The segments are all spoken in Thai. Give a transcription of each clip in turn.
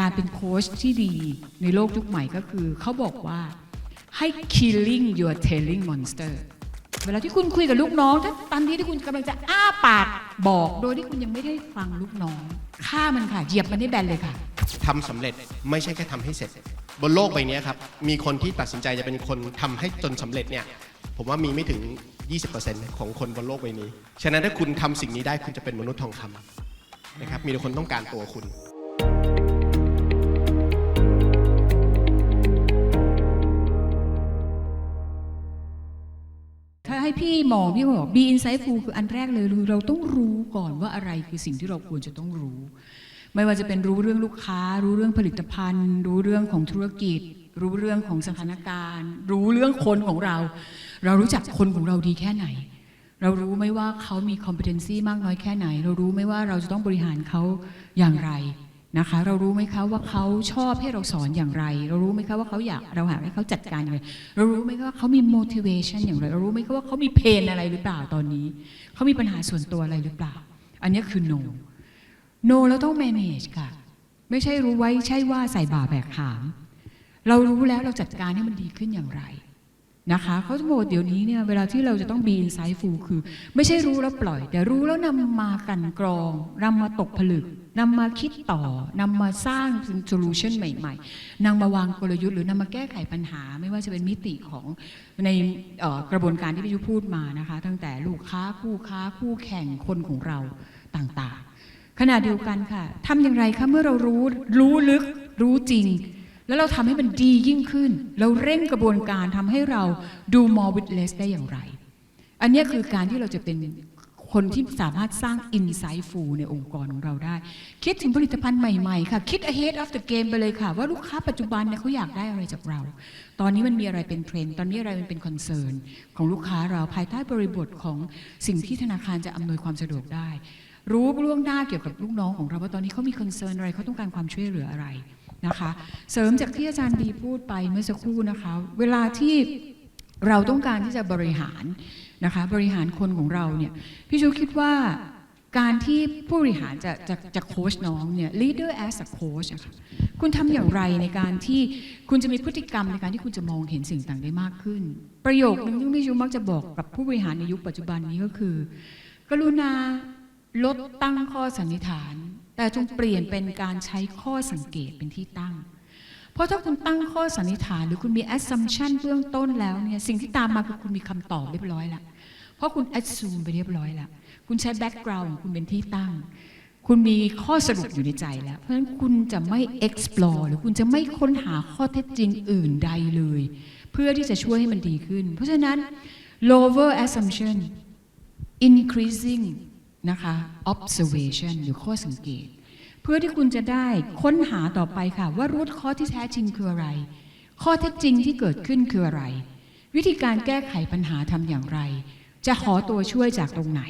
การเป็นโค้ชที่ดีในโลกยุคใหม่ก็คือ เขาบอกว่าให้ killing your telling monster เวลาที่คุณคุยกับลูกน้อง ถ้าตอนที่ที่คุณกำลังจะอ้าปากบอก โดยที่คุณยังไม่ได้ฟังลูกน้องฆ่ามันค่ะเหยียบมันให้แบนเลยค่ะทำสำเร็จไม่ใช่แค่ทำให้เสร็จ บนโลกใบนี้ครับ มีคนที่ตัดสินใจจะเป็นคนทำให้จนสำเร็จเนี่ยผมว่ามีไม่ถึง 20%ของคนบนโลกใบนี้ ฉะนั้นถ้าคุณทำสิ่งนี้ได้คุณจะเป็นมนุษย์ทองคำนะครับมีแต่คนต้องการตัวคุณ ให้พี่มองพี่บอก be insightful คืออันแรกเลยเราต้องรู้ก่อนว่าอะไรคือสิ่งที่เราควรจะต้องรู้ ไม่ว่าจะเป็นรู้เรื่องลูกค้า รู้เรื่องผลิตภัณฑ์ รู้เรื่องของธุรกิจ รู้เรื่องของสถานการณ์ รู้เรื่องคนของเรา เรารู้จักคนของเราดีแค่ไหน เรารู้ไหมว่าเขามี competency มากน้อยแค่ไหน เรารู้ไหมว่าเราจะต้องบริหารเขาอย่างไร นะคะ เรารู้ไหมคะว่าเขาชอบให้เราสอนอย่างไร เรารู้ไหมคะว่าเขาอยากเราอยากให้เขาจัดการอย่างไร เรารู้ไหมคะว่าเขามี motivation อย่างไร เรารู้ไหมคะว่าเขามีเพนอะไรหรือเปล่าตอนนี้ เขามีปัญหาส่วนตัวอะไรหรือเปล่า อันนี้คือ no no แล้วต้อง manage ค่ะ ไม่ใช่รู้ไว้ใช่ว่าใส่บ่าแบกหาม เรารู้แล้วเราจัดการให้มันดีขึ้นอย่างไร นะคะเขาจะบอกว่าเดี๋ยวนี้เนี่ยเวลาที่เราจะต้อง be insightful คือ ไม่ใช่รู้แล้วปล่อย แต่รู้แล้วนำมากันกรองนำมาตกผลึกนำมาคิดต่อนำมาสร้าง solution ใหม่ๆนำมาวางกลยุทธ์หรือนำมาแก้ไขปัญหา ไม่ว่าจะเป็นมิติของในกระบวนการที่พี่ยุพูดมานะคะ ตั้งแต่ลูกค้าคู่ค้าคู่แข่งคนของเราต่างๆ ขณะเดียวกันค่ะทำอย่างไรคะเมื่อเรารู้รู้ลึกรู้จริง แล้วเราทำให้มันดียิ่งขึ้น เราเร่งกระบวนการทำให้เราดู more with less ได้อย่างไร อันนี้คือการที่เราจะเป็นคนที่สามารถสร้าง insightful ในองค์กรของเราได้ คิดถึงผลิตภัณฑ์ใหม่ ๆ ค่ะ คิด ahead of the game ไปเลยค่ะ ว่าลูกค้าปัจจุบันเนี่ยเขาอยากได้อะไรจากเรา ตอนนี้มันมีอะไรเป็นเทรนด์ตอนนี้อะไรมันเป็นคอนเซิร์นของลูกค้าเราภายใต้บริบทของสิ่งที่ธนาคารจะอำนวยความสะดวกได้ รู้ล่วงหน้าเกี่ยวกับลูกน้องของเราว่าตอนนี้เขามีคอนเซิร์นอะไรเขาต้องการความช่วยเหลืออะไร นะคะ เสริมจากที่อาจารย์บีพูดไปเมื่อสักครู่นะคะ เวลาที่เราต้องการที่จะบริหารนะคะบริหารคนของเราเนี่ยพี่ชูคิดว่าการที่ผู้บริหารจะจะจะโค้ชน้องเนี่ย leader as a coach อะค่ะคุณทำอย่างไรในการที่คุณจะมีพฤติกรรมในการที่คุณจะมองเห็นสิ่งต่างได้มากขึ้น ประโยคนึงที่พี่ชูมักจะบอกกับผู้บริหารในยุคปัจจุบันนี้ก็คือ กรุณาลดตั้งข้อสันนิษฐาน แต่จงเปลี่ยนเป็นการใช้ข้อสังเกตเป็นที่ตั้ง เพราะถ้าคุณตั้งข้อสันนิษฐาน หรือคุณมี assumption เบื้องต้นแล้วเนี่ยสิ่งที่ตามมาคือคุณมีคำตอบเรียบร้อยล้วเพราะคุณ assume ไปเรียบร้อยล้วคุณใช้ background ของคุณเป็นที่ตั้ง คุณมีข้อสรุปอยู่ในใจแล้ว เพราะฉะนั้นคุณจะไม่ explore หรือคุณจะไม่ค้นหาข้อเท็จจริงอื่นใดเลย เพื่อที่จะช่วยให้มันดีขึ้น เพราะฉะนั้น lower assumption increasing นะคะ observation หรือข้อสังเกต เพื่อที่คุณจะได้ค้นหาต่อไปค่ะ ว่ารูทข้อที่แท้จริงคืออะไร ข้อเท็จจริงที่เกิดขึ้นคืออะไร วิธีการแก้ไขปัญหาทำอย่างไร จะขอตัวช่วยจากตรงไหน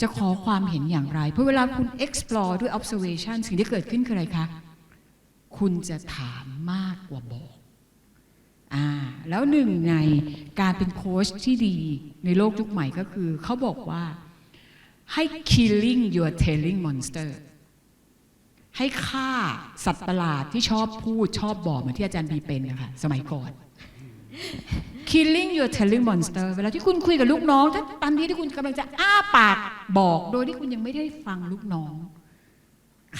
จะขอความเห็นอย่างไร เพราะเวลาคุณ explore ด้วย observation สิ่งที่เกิดขึ้นคืออะไรคะ คุณจะถามมากกว่าบอกอ่าแล้วหนึ่งในการเป็นโค้ชที่ดีในโลกยุคใหม่ก็คือเขาบอกว่า ให้ killing your telling monster ให้ฆ่าสัตว์ประหลาดที่ชอบพูดชอบบอกเหมือนที่อาจารย์บีเป็นนะคะสมัยก่อน killing your telling monster เวลาที่คุณคุยกับลูกน้อง ถ้าตอนที่ที่คุณกำลังจะอ้าปากบอกโดยที่คุณยังไม่ได้ฟังลูกน้อง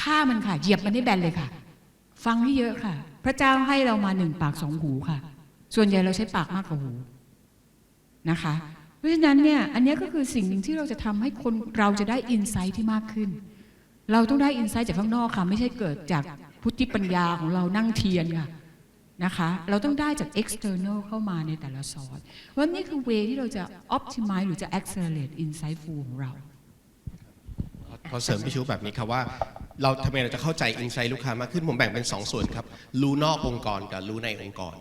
ฆ่ามันค่ะ เหยียบมันให้แบนเลยค่ะ ฟังให้เยอะค่ะ พระเจ้าให้เรามาหนึ่งปากสองหูค่ะ ส่วนใหญ่เราใช้ปากมากกว่าหูนะคะ เพราะฉะนั้นเนี่ยอันนี้ก็คือสิ่งหนึ่งที่เราจะทำให้คนเราจะได้อินไซต์ที่มากขึ้น เราต้องได้อินไซต์จากข้างนอกค่ะ ไม่ใช่เกิดจากพุทธิปัญญาของเรานั่งเทียนค่ะนะคะเราต้องได้จาก external เข้ามาในแต่ละซอสว่านี่คือ way ที่เราจะ optimize หรือจะ accelerate insightful ของเราขอเสริมพี่ชูแบบนี้ครับว่า เราทำไมเราจะเข้าใจอินไซต์ลูกค้ามากขึ้นผมแบ่งเป็น 2 ส่วนครับ รู้นอกองค์กรกับรู้ในองค์กร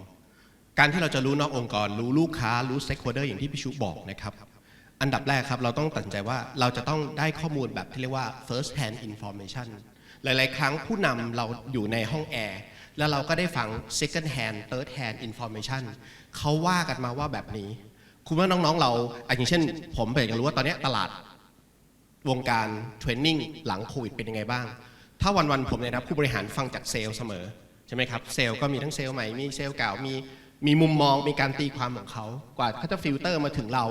การที่เราจะรู้นอกองค์กร รู้ลูกค้ารู้สเต็กโฮเดอร์อย่างที่พี่ชูบอกนะครับ อันดับแรกครับเราต้องตัดใจว่าเราจะต้องได้ข้อมูลแบบที่เรียกว่า first hand information หลาย ๆ ครั้งผู้นำเราอยู่ในห้องแอร์แล้วเราก็ได้ฟัง second hand third hand information เขาว่ากันมาว่าแบบนี้ คุณว่าน้อง ๆ เราอย่างเช่น ผมอยากจะรู้ว่าตอนนี้ตลาดวงการเทรนนิ่งหลังโควิดเป็นยังไงบ้าง ถ้าวัน ๆ ผมเนี่ยนะผู้บริหารฟังจากเซลล์เสมอ ใช่ไหมครับ เซลล์ก็มีทั้งเซลล์ใหม่ มีเซลล์เก่ามี มีมุมมองมีการตีความของเขา กว่าเขาจะฟิลเตอร์มาถึงเรา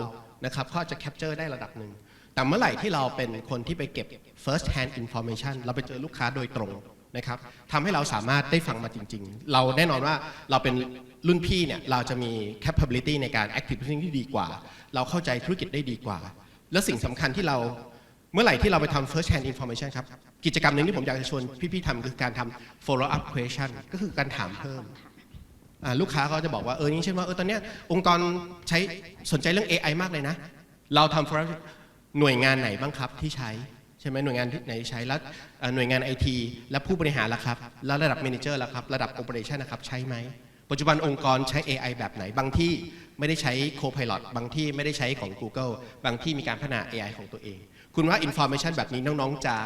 นะครับเขาจะแคปเจอร์ได้ระดับหนึ่งแต่เมื่อไหร่ที่เราเป็นคนที่ไปเก็บ first hand information เราไปเจอลูกค้าโดยตรงนะครับทำให้เราสามารถได้ฟังมาจริง ๆ เราแน่นอนว่าเราเป็นรุ่นพี่เนี่ยเราจะมี capability ในการ active listening ที่ดีกว่า เราเข้าใจธุรกิจได้ดีกว่า และสิ่งสำคัญที่เราเมื่อไหร่ที่เราไปทำ first hand information ครับ กิจกรรมหนึ่งที่ผมอยากจะชวนพี่ๆทำคือการทำ follow up question ก็คือการถามเพิ่ม ลูกค้าเขาจะบอกว่าเออนี่เช่นว่าเออตอนเนี้ยองค์กรใช้สนใจเรื่อง AI มากเลยนะ เราทำ for หน่วยงานไหนบ้างครับที่ใช้ใช่ไหมหน่วยงานไหนใช้แล้วหน่วยงานไอทีและผู้บริหารล่ะครับ แล้วระดับ m ม n เจอร์ล่ะครับ ระดับ operation นะครับใช้ไหม ปัจจุบันองค์กรใช้ AI แบบไหน บางที่ไม่ได้ใช้ Copilot บางที่ไม่ได้ใช้ของ Google บางที่มีการพัฒนา AI ของตัวเอง คุณว่า information แบบนี้น้องๆจะ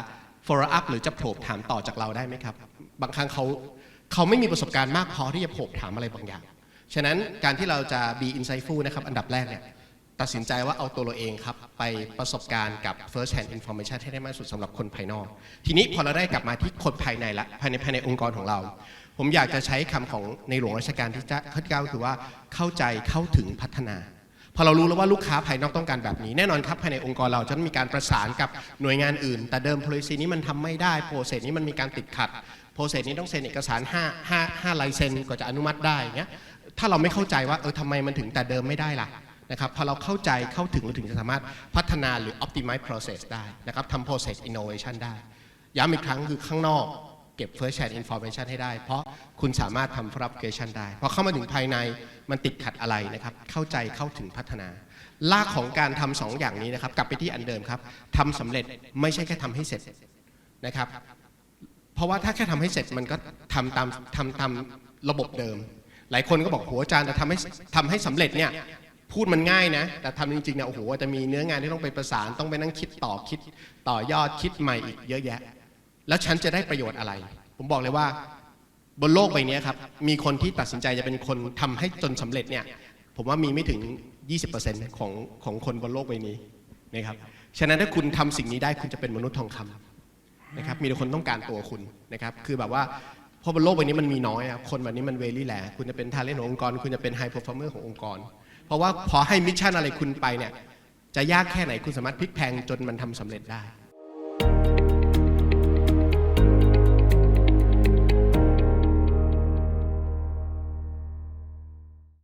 follow up หรือจะโผล่ถามต่อจากเราได้ไหมครับ บางครั้งเขา เขาไม่มีประสบการณ์มากพอที่จะโผล่ถามอะไรบางอย่าง ฉะนั้นการที่เราจะ be insightful นะครับ อันดับแรกเนี่ยตัดสินใจว่าเอาตัวเราเองครับ ไปประสบการณ์กับ first hand information ให้ได้มากสุดสำหรับคนภายนอก ทีนี้พอเราได้กลับมาที่คนภายในละภายในภายในองค์กรของเรา ผมอยากจะใช้คำของในหลวงรัชกาลที่เก้าคือว่าเข้าใจเข้าถึงพัฒนาพอเรารู้แล้วว่าลูกค้าภายนอกต้องการแบบนี้ แน่นอนครับภายในองค์กรเราจะต้องมีการประสานกับหน่วยงานอื่น แต่เดิม policy นี้มันทำไม่ได้โปรเซสนี้มันมีการติดขัด โปรเซสนี้ต้องเซ็นเอกสาร5 5 5ลายเซ็นกว่าจะอนุมัติได้เงี้ยถ้าเราไม่เข้าใจว่าเออทำไมมันถึงแต่เดิมไม่ได้ล่ะนะครับพอเราเข้าใจเข้าถึงเราถึงจะสามารถพัฒนาหรือ optimize process ได้นะครับทำ process innovation ได้ ย้ำอีกครั้งคือข้างนอกเก็บ first hand information ให้ได้ เพราะคุณสามารถทำ fabrication ได้พอเข้ามาถึงภายในมันติดขัดอะไรนะครับ เข้าใจเข้าถึงพัฒนาลากของการทำสองอย่างนี้นะครับ กลับไปที่อันเดิมครับทำสำเร็จไม่ใช่แค่ทำให้เสร็จนะครับ ราะว่าถ้าแค่ทำให้เสร็จมันก็ทำตามทำตามระบบเดิม หลายคนก็บอกโหอาจารย์แต่ทำให้ทำให้สำเร็จเนี่ยพูดมันง่ายนะ แต่ทำจริงๆเนี่ยโอ้โหจะมีเนื้องานที่ต้องไปประสานต้องไปนั่งคิดต่อคิด ต่อยอดคิดใหม่อีกเยอะแยะ แล้วฉันจะได้ประโยชน์อะไร ผมบอกเลยว่า บนโลกใบนี้ครับมีคนที่ตัดสินใจจะเป็นคนทำให้จนสำเร็จเนี่ยผมว่ามีไม่ถึง 20%ของของคนบนโลกใบนี้นะครับฉะนั้นถ้าคุณทำสิ่งนี้ได้คุณจะเป็นมนุษย์ทองคำ นะครับมีแต่คนต้องการตัวคุณนะครับคือแบบว่าเพราะบนโลกใบนี้มันมีน้อยอะคนแบบนี้มันเวลี่แหละคุณจะเป็นทาเลนขององค์กร คุณจะเป็นไฮเพอร์ฟอร์เมอร์ขององค์กร เพราะว่าพอให้มิชชั่นอะไรคุณไปเนี่ยจะยากแค่ไหนคุณสามารถพลิกแพงจนมันทำสำเร็จได้